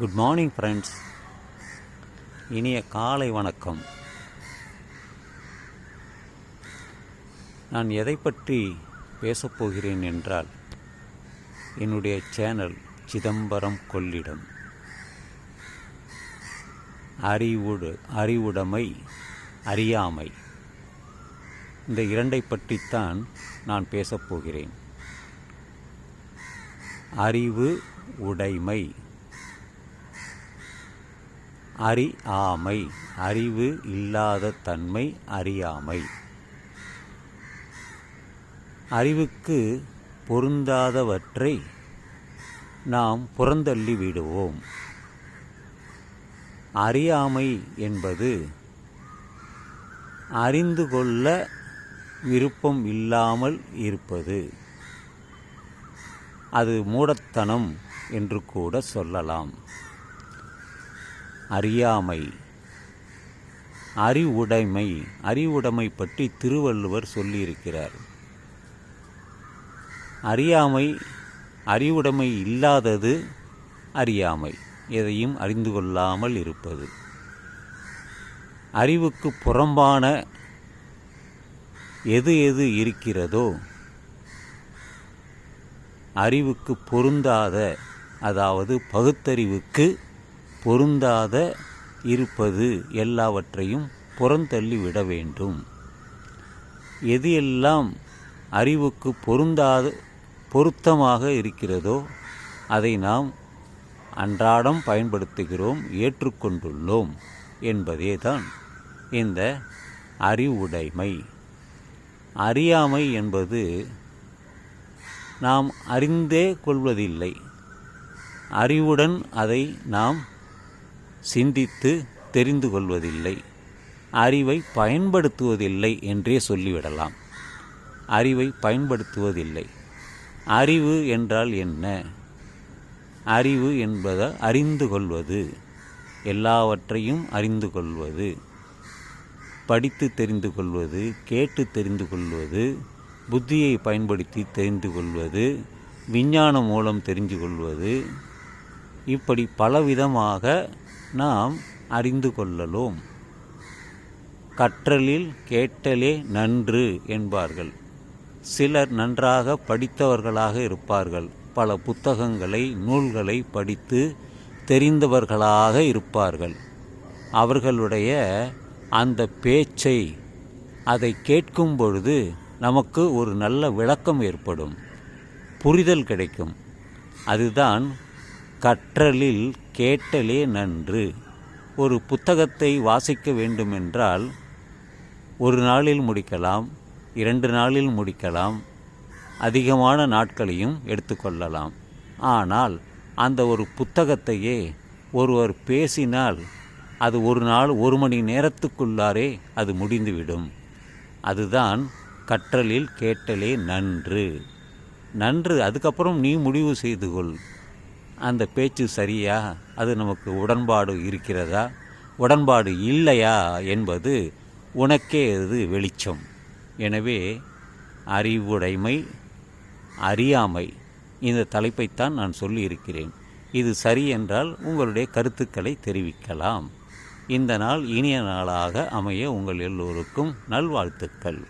Good morning friends இனிய காலை வணக்கம். நான் எதை பற்றி பேசப்போகிறேன் என்றால் என்னுடைய சேனல் சிதம்பரம் கொள்ளிடம். அறிவுடு அறிவுடைமை அறியாமை. இந்த இரண்டை பற்றித்தான் நான் பேசப் போகிறேன். அறிவு உடைமை. அறியாமை அறிவு இல்லாத தன்மை அறியாமை. அறிவுக்கு பொருந்தாதவற்றை நாம் புறந்தள்ளி விடுவோம். அறியாமை என்பது அறிந்து கொள்ள விருப்பம் இல்லாமல் இருப்பது. அது மூடத்தனம் என்று கூட சொல்லலாம். அறியாமை அறிவுடைமை அறிவுடைமை பற்றி திருவள்ளுவர் சொல்லியிருக்கிறார். அறியாமை அறிவுடைமை இல்லாதது அறியாமை எதையும் அறிந்து கொள்ளாமல் இருப்பது. அறிவுக்கு புறம்பான எது எது இருக்கிறதோ அறிவுக்கு பொருந்தாத அதாவது பகுத்தறிவுக்கு பொருந்தாத இருப்பது எல்லாவற்றையும் புறந்தள்ளிவிட வேண்டும். எது எல்லாம் அறிவுக்கு பொருந்தாத பொருத்தமாக இருக்கிறதோ அதை நாம் அன்றாடம் பயன்படுத்துகிறோம் ஏற்றுக்கொண்டுள்ளோம் என்பதே தான் இந்த அறிவுடைமை. அறியாமை என்பது நாம் அறிந்தே கொள்வதில்லை. அறிவுடன் அதை நாம் சிந்தித்து தெரிந்து கொள்வதில்லை. அறிவை பயன்படுத்துவதில்லை என்றே சொல்லிவிடலாம். அறிவை பயன்படுத்துவதில்லை. அறிவு என்றால் என்ன? அறிவு என்பதை அறிந்து கொள்வது. எல்லாவற்றையும் அறிந்து கொள்வது. படித்து தெரிந்து கொள்வது கேட்டு தெரிந்து கொள்வது புத்தியை பயன்படுத்தி தெரிந்து கொள்வது விஞ்ஞானம் மூலம் தெரிந்து கொள்வது இப்படி பலவிதமாக நாம் அறிந்து கொள்ளலாம். கற்றலில் கேட்டலே நன்று என்பார்கள். சிலர் நன்றாக படித்தவர்களாக இருப்பார்கள். பல புத்தகங்களை நூல்களை படித்து தெரிந்தவர்களாக இருப்பார்கள். அவர்களுடைய அந்த பேச்சை அதை கேட்கும் பொழுது நமக்கு ஒரு நல்ல விளக்கம் ஏற்படும். புரிதல் கிடைக்கும். அதுதான் கற்றலில் கேட்டலே நன்று. ஒரு புத்தகத்தை வாசிக்க வேண்டுமென்றால் ஒரு நாளில் முடிக்கலாம் இரண்டு நாளில் முடிக்கலாம் அதிகமான நாட்களையும் எடுத்துக்கொள்ளலாம் ஆனால் அந்த ஒரு புத்தகத்தையே ஒருவர் பேசினால் அது ஒரு நாள் ஒரு மணி நேரத்துக்குள்ளாரே அது முடிந்துவிடும். அதுதான் கற்றலில் கேட்டலே நன்று. நன்று அதுக்கப்புறம் நீ முடிவு செய்து கொள். அந்த பேச்சு சரியா? அது நமக்கு உடன்பாடு இருக்கிறதா? உடன்பாடு இல்லையா என்பது உனக்கே அது வெளிச்சம். எனவே அறிவுடைமை அறியாமை இந்த தலைப்பைத்தான் நான் சொல்லியிருக்கிறேன். இது சரி என்றால் உங்களுடைய கருத்துக்களை தெரிவிக்கலாம். இந்த நாள் இனிய நாளாக அமைய உங்கள் எல்லோருக்கும் நல்வாழ்த்துக்கள்.